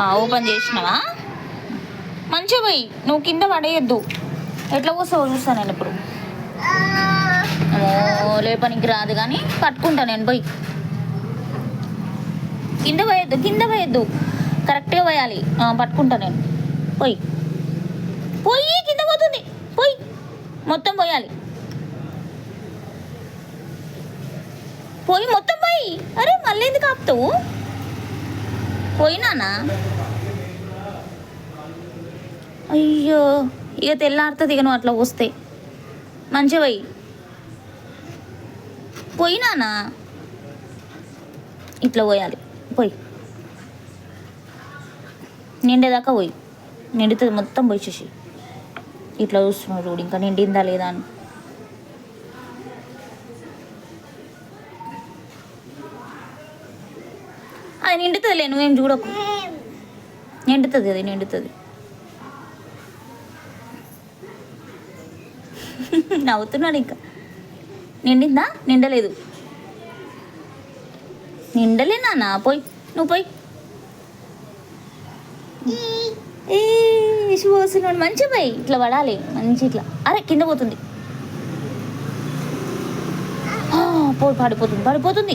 Open చేసినావా? మంచిగా పోయి నువ్వు కింద పడేయద్దు. ఎట్లా పోస్తావో చూస్తాను నేను ఇప్పుడు. ఓ లేపనికి రాదు కానీ పట్టుకుంటా నేను పోయి. కింద పోయొద్దు కింద పోయొద్దు. కరెక్ట్గా పోయాలి. పట్టుకుంటా నేను. పోయి. పోయి కింద పోతుంది. పోయి. మొత్తం పోయాలి. పోయి మొత్తం పోయి. అరే మళ్ళీ ఎందుకు ఆపుతావు? పోయినానా? అయ్యో ఇక తెల్లారుతుంది ఇక నువ్వు అట్లా వస్తే మంచిగా పోయి. పోయినానా? ఇట్లా పోయాలి. పోయి. నిండేదాకా పోయి. నిండుతుంది మొత్తం పోయి చూసి. ఇట్లా చూస్తున్నాడు చూడు ఇంకా నిండిందా లేదా అని. అది నిండుతుందిలే నువ్వేం చూడకు. నిండుతుంది అది నిండుతుంది. నవ్వుతున్నాడు ఇంకా. నిండిందా? నిండలేదు. నిండలే నా పోయి నువ్వు పోయి. ఏ మంచి మంచిగా పోయి ఇట్లా పడాలి మంచి ఇట్లా. అరే కింద పోతుంది. పోయి పడిపోతుంది పడిపోతుంది.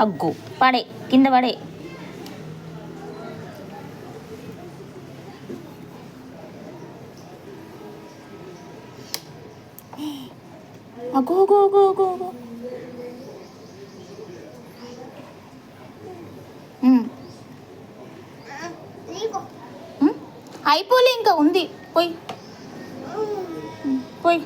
అగ్గు. పడే కింద పడే. అగో అగో అగో అగో అగో అయిపోలే ఇంకా ఉంది. పోయి. పోయి.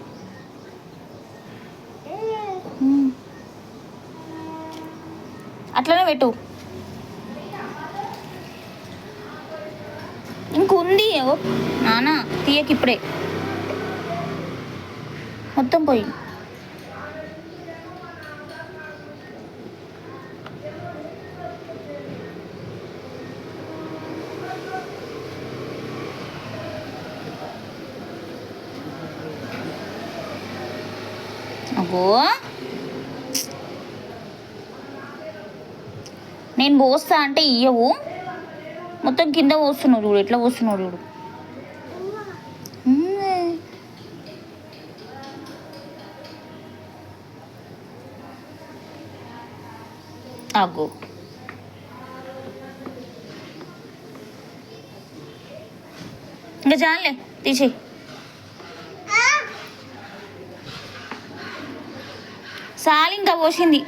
అట్లనే పెట్టు. ఇంకుంది ఓ నానా తీయకి ఇప్పుడే. మొత్తం పోయి. అగో నేను పోస్తా అంటే ఇయ్యవు. మొత్తం కింద పోస్తున్నావు చూడు ఎట్లా పోస్తున్నావు చూడు. అగో. ఇంకా చాలే తీసేయి. సాలి ఇంకా పోసింది.